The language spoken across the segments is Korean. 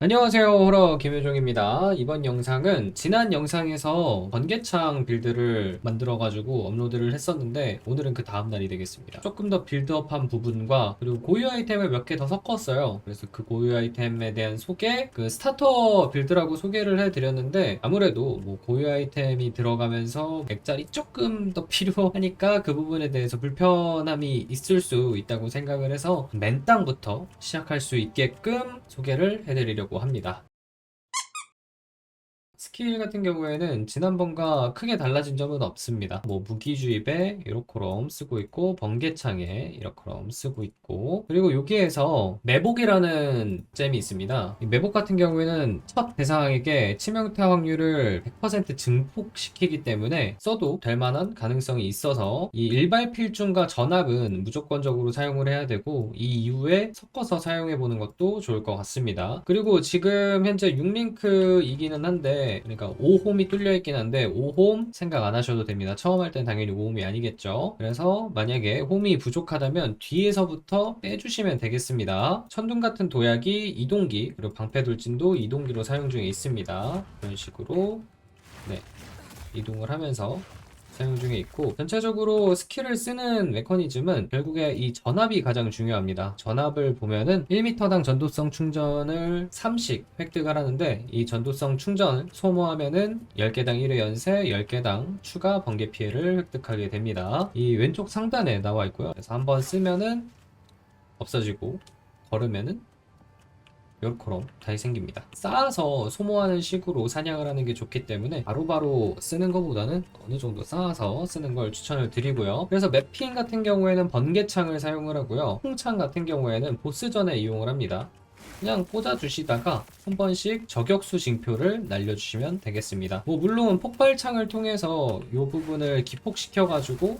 안녕하세요 호러 김효종입니다. 이번 영상은 지난 영상에서 번개창 빌드를 만들어 가지고 업로드를 했었는데 오늘은 그 다음날이 되겠습니다. 조금 더 빌드업한 부분과 그리고 고유 아이템을 몇 개 더 섞었어요. 그래서 그 고유 아이템에 대한 소개 그 스타터 빌드라고 소개를 해드렸는데 아무래도 뭐 고유 아이템이 들어가면서 액자리 조금 더 필요하니까 그 부분에 대해서 불편함이 있을 수 있다고 생각을 해서 맨 땅부터 시작할 수 있게끔 소개를 해드리려고 합니다. 스킬 같은 경우에는 지난번과 크게 달라진 점은 없습니다. 뭐 무기주입에 이렇게럼 쓰고 있고 번개창에 이렇게럼 쓰고 있고 그리고 여기에서 매복이라는 잼이 있습니다. 이 매복 같은 경우에는 첫 대상에게 치명타 확률을 100% 증폭시키기 때문에 써도 될 만한 가능성이 있어서 이 일발 필중과 전압은 무조건적으로 사용을 해야 되고 이 이후에 섞어서 사용해 보는 것도 좋을 것 같습니다. 그리고 지금 현재 6링크이기는 한데 그러니까 5홈이 뚫려 있긴 한데 5홈 생각 안 하셔도 됩니다. 처음 할 땐 당연히 5홈이 아니겠죠. 그래서 만약에 홈이 부족하다면 뒤에서부터 빼주시면 되겠습니다. 천둥 같은 도약이 이동기 그리고 방패 돌진도 이동기로 사용 중에 있습니다. 이런 식으로 네 이동을 하면서 사용 중에 있고 전체적으로 스킬을 쓰는 메커니즘은 결국에 이 전압이 가장 중요합니다. 전압을 보면은 1m당 전도성 충전을 3씩 획득을 하는데 이 전도성 충전을 소모하면은 10개당 1회 연세 10개당 추가 번개 피해를 획득하게 됩니다. 이 왼쪽 상단에 나와 있고요. 그래서 한번 쓰면은 없어지고 걸으면은 요렇게럼 다시 생깁니다. 쌓아서 소모하는 식으로 사냥을 하는 게 좋기 때문에 바로 바로 쓰는 것보다는 어느 정도 쌓아서 쓰는 걸 추천을 드리고요. 그래서 맵핑 같은 경우에는 번개창을 사용을 하고요. 홍창 같은 경우에는 보스전에 이용을 합니다. 그냥 꽂아주시다가 한 번씩 저격수 징표를 날려주시면 되겠습니다. 뭐 물론 폭발창을 통해서 이 부분을 기폭시켜가지고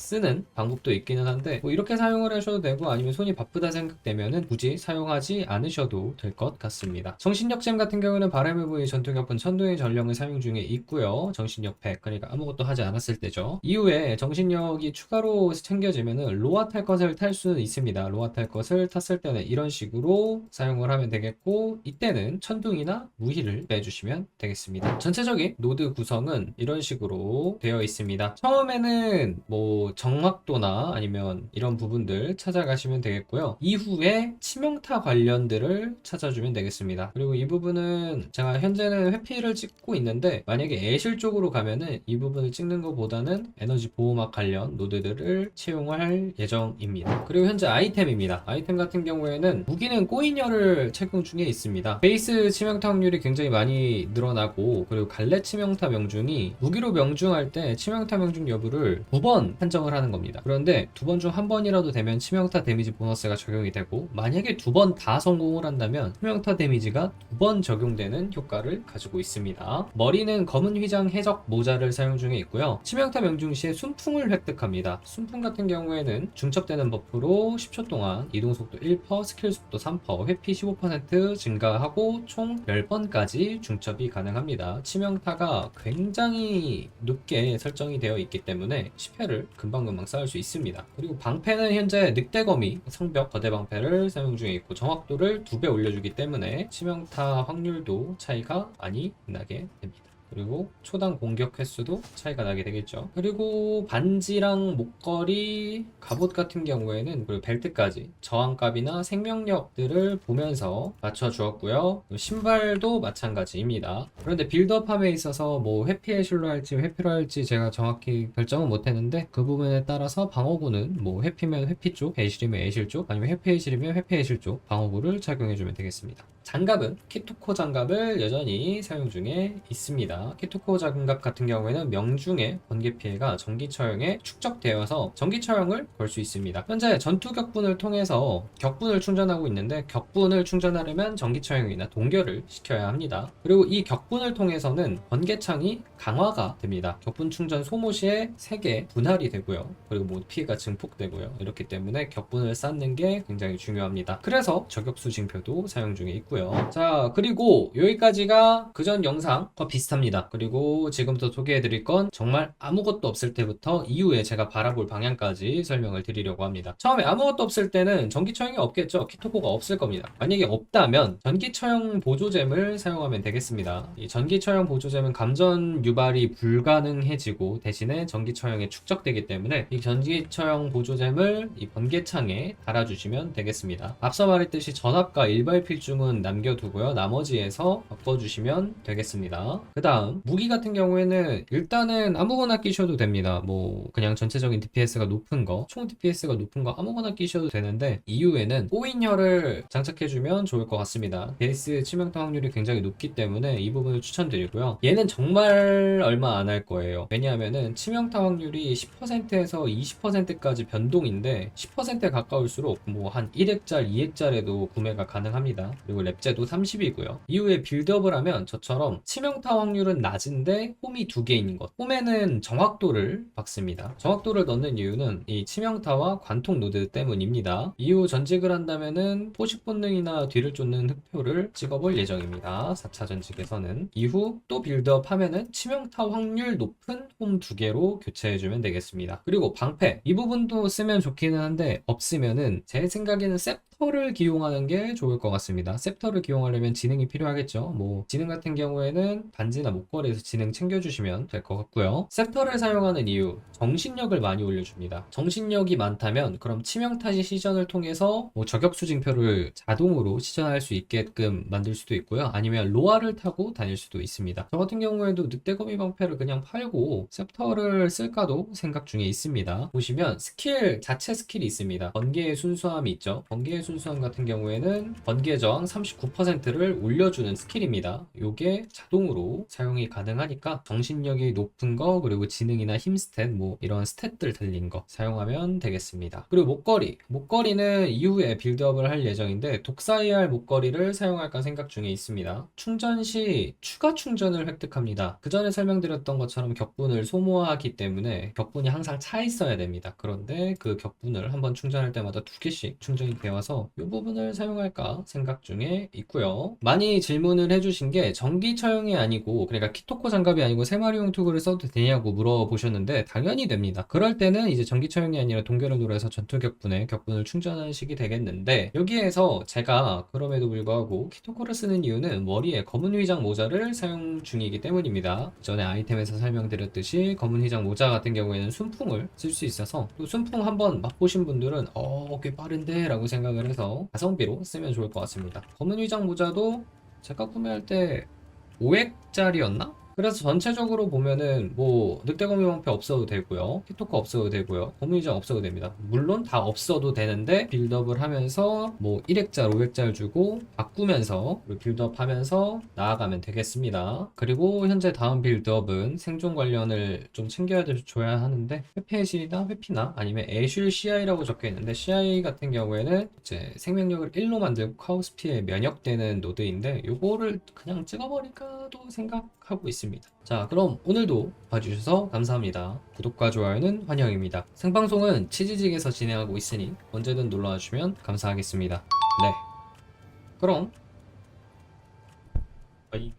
쓰는 방법도 있기는 한데 뭐 이렇게 사용을 하셔도 되고 아니면 손이 바쁘다 생각되면은 굳이 사용하지 않으셔도 될 것 같습니다. 정신력잼 같은 경우는 바람의 부위 전투격분 천둥의 전령을 사용 중에 있고요. 정신력 100 그러니까 아무것도 하지 않았을 때죠. 이후에 정신력이 추가로 챙겨지면은 로아 탈 것을 탈 수는 있습니다. 로아 탈 것을 탔을 때는 이런 식으로 사용을 하면 되겠고 이때는 천둥이나 무희를 빼주시면 되겠습니다. 전체적인 노드 구성은 이런 식으로 되어 있습니다. 처음에는 뭐 정확도나 아니면 이런 부분들 찾아가시면 되겠고요. 이후에 치명타 관련들을 찾아주면 되겠습니다. 그리고 이 부분은 제가 현재는 회피를 찍고 있는데 만약에 애실 쪽으로 가면은 이 부분을 찍는 것보다는 에너지 보호막 관련 노드들을 채용할 예정입니다. 그리고 현재 아이템입니다. 아이템 같은 경우에는 무기는 꼬인열을 착용 중에 있습니다. 베이스 치명타 확률이 굉장히 많이 늘어나고 그리고 갈래 치명타 명중이 무기로 명중할 때 치명타 명중 여부를 9번 판정 을 하는 겁니다. 그런데 두 번 중 한 번이라도 되면 치명타 데미지 보너스가 적용이 되고 만약에 두 번 다 성공을 한다면 치명타 데미지가 두 번 적용되는 효과를 가지고 있습니다. 머리는 검은 휘장 해적 모자를 사용 중에 있고요. 치명타 명중 시에 순풍을 획득합니다. 순풍 같은 경우에는 중첩되는 버프로 10초 동안 이동 속도 1%, 스킬 속도 3%, 회피 15% 증가하고 총 10번까지 중첩이 가능합니다. 치명타가 굉장히 높게 설정이 되어 있기 때문에 10회를 금 방금방 쌓을 수 있습니다. 그리고 방패는 현재 늑대거미 성벽 거대 방패를 사용 중에 있고 정확도를 2배 올려주기 때문에 치명타 확률도 차이가 많이 나게 됩니다. 그리고 초당 공격 횟수도 차이가 나게 되겠죠. 그리고 반지랑 목걸이, 갑옷 같은 경우에는 그리고 벨트까지 저항값이나 생명력들을 보면서 맞춰 주었고요. 신발도 마찬가지입니다. 그런데 빌드업함에 있어서 뭐 회피의 실로 할지 회피로 할지 제가 정확히 결정은 못했는데 그 부분에 따라서 방어구는 뭐 회피면 회피 쪽, 애실이면 애실 쪽, 아니면 회피 애실이면 회피 애실 쪽 방어구를 착용해 주면 되겠습니다. 장갑은 키토코 장갑을 여전히 사용 중에 있습니다. 키토코 장갑 같은 경우에는 명중의 번개 피해가 전기 처형에 축적되어서 전기 처형을 걸 수 있습니다. 현재 전투 격분을 통해서 격분을 충전하고 있는데 격분을 충전하려면 전기 처형이나 동결을 시켜야 합니다. 그리고 이 격분을 통해서는 번개창이 강화가 됩니다. 격분 충전 소모 시에 3개 분할이 되고요. 그리고 뭐 피해가 증폭되고요. 이렇기 때문에 격분을 쌓는 게 굉장히 중요합니다. 그래서 저격수 징표도 사용 중에 있고 있고요. 자, 그리고 여기까지가 그전 영상과 비슷합니다. 그리고 지금부터 소개해드릴 건 정말 아무것도 없을 때부터 이후에 제가 바라볼 방향까지 설명을 드리려고 합니다. 처음에 아무것도 없을 때는 전기처형이 없겠죠. 키토코가 없을 겁니다. 만약에 없다면 전기처형 보조잼을 사용하면 되겠습니다. 이 전기처형 보조잼은 감전 유발이 불가능해지고 대신에 전기처형에 축적되기 때문에 이 전기처형 보조잼을 이 번개창에 달아주시면 되겠습니다. 앞서 말했듯이 전압과 일발 필중은 남겨두고요. 나머지에서 바꿔주시면 되겠습니다. 그 다음 무기 같은 경우에는 일단은 아무거나 끼셔도 됩니다. 뭐 그냥 전체적인 DPS가 높은 거, 총 DPS가 높은 거 아무거나 끼셔도 되는데 이후에는 꼬인혈을 장착해주면 좋을 것 같습니다. 베이스 치명타 확률이 굉장히 높기 때문에 이 부분을 추천드리고요. 얘는 정말 얼마 안 할 거예요. 왜냐하면은 치명타 확률이 10%에서 20%까지 변동인데 10%에 가까울수록 뭐 한 1액짤, 2액짤에도 구매가 가능합니다. 그리고 랩제도 30이고요. 이후에 빌드업을 하면 저처럼 치명타 확률은 낮은데 홈이 두 개인 것. 홈에는 정확도를 박습니다. 정확도를 넣는 이유는 이 치명타와 관통 노드 때문입니다. 이후 전직을 한다면은 포식 본능이나 뒤를 쫓는 흑표를 찍어볼 예정입니다. 4차 전직에서는. 이후 또 빌드업 하면은 치명타 확률 높은 홈 두 개로 교체해주면 되겠습니다. 그리고 방패. 이 부분도 쓰면 좋기는 한데 없으면은 제 생각에는 셉 터를 기용하는 게 좋을 것 같습니다. 셉터를 기용하려면 지능이 필요하겠죠. 뭐 지능 같은 경우에는 반지나 목걸이에서 지능 챙겨주시면 될 것 같고요. 셉터를 사용하는 이유 정신력을 많이 올려줍니다. 정신력이 많다면 그럼 치명타시 시전을 통해서 뭐 저격 수 징표를 자동으로 시전할 수 있게끔 만들 수도 있고요. 아니면 로아를 타고 다닐 수도 있습니다. 저 같은 경우에도 늑대거미 방패를 그냥 팔고 셉터를 쓸까도 생각 중에 있습니다. 보시면 스킬 자체 스킬이 있습니다. 번개의 순수함이 있죠. 번개의 순수함 같은 경우에는 번개 저항 39%를 올려주는 스킬입니다. 요게 자동으로 사용이 가능하니까 정신력이 높은 거 그리고 지능이나 힘 스탯 뭐 이런 스탯들 들린 거 사용하면 되겠습니다. 그리고 목걸이 목걸이는 이후에 빌드업을 할 예정인데 독사 ER 목걸이를 사용할까 생각 중에 있습니다. 충전 시 추가 충전을 획득합니다. 그 전에 설명드렸던 것처럼 격분을 소모하기 때문에 격분이 항상 차 있어야 됩니다. 그런데 그 격분을 한번 충전할 때마다 두 개씩 충전이 되어서 이 부분을 사용할까 생각 중에 있고요. 많이 질문을 해주신 게 전기 처형이 아니고 그러니까 키토코 장갑이 아니고 세마리용 투구를 써도 되냐고 물어보셨는데 당연히 됩니다. 그럴 때는 이제 전기 처형이 아니라 동결을 노려서 전투 격분에 격분을 충전하시게 되겠는데 여기에서 제가 그럼에도 불구하고 키토코를 쓰는 이유는 머리에 검은 휘장 모자를 사용 중이기 때문입니다. 전에 아이템에서 설명드렸듯이 검은 휘장 모자 같은 경우에는 순풍을 쓸 수 있어서 또 순풍 한번 맛보신 분들은 어, 꽤 빠른데 라고 생각을 해서 가성비로 쓰면 좋을 것 같습니다. 검은 휘장 모자도 제가 구매할 때 5액짜리였나? 그래서 전체적으로 보면은 뭐 늑대거미 방패 없어도 되고요. 키토커 없어도 되고요. 거미장 없어도 됩니다. 물론 다 없어도 되는데 빌드업을 하면서 뭐 1액짤 5액짤 주고 바꾸면서 빌드업 하면서 나아가면 되겠습니다. 그리고 현재 다음 빌드업은 생존 관련을 좀 챙겨야 돼- 줘야 하는데 회피해실이나 회피나 아니면 애슐 CI라고 적혀 있는데 CI 같은 경우에는 이제 생명력을 1로 만들고 카오스 피해 면역되는 노드인데 요거를 그냥 찍어버릴까도 생각하고 있습니다. 자, 그럼 오늘도 봐주셔서 감사합니다. 구독과 좋아요는 환영입니다. 생방송은 치지직에서 진행하고 있으니 언제든 놀러와 주시면 감사하겠습니다. 네. 그럼 바이.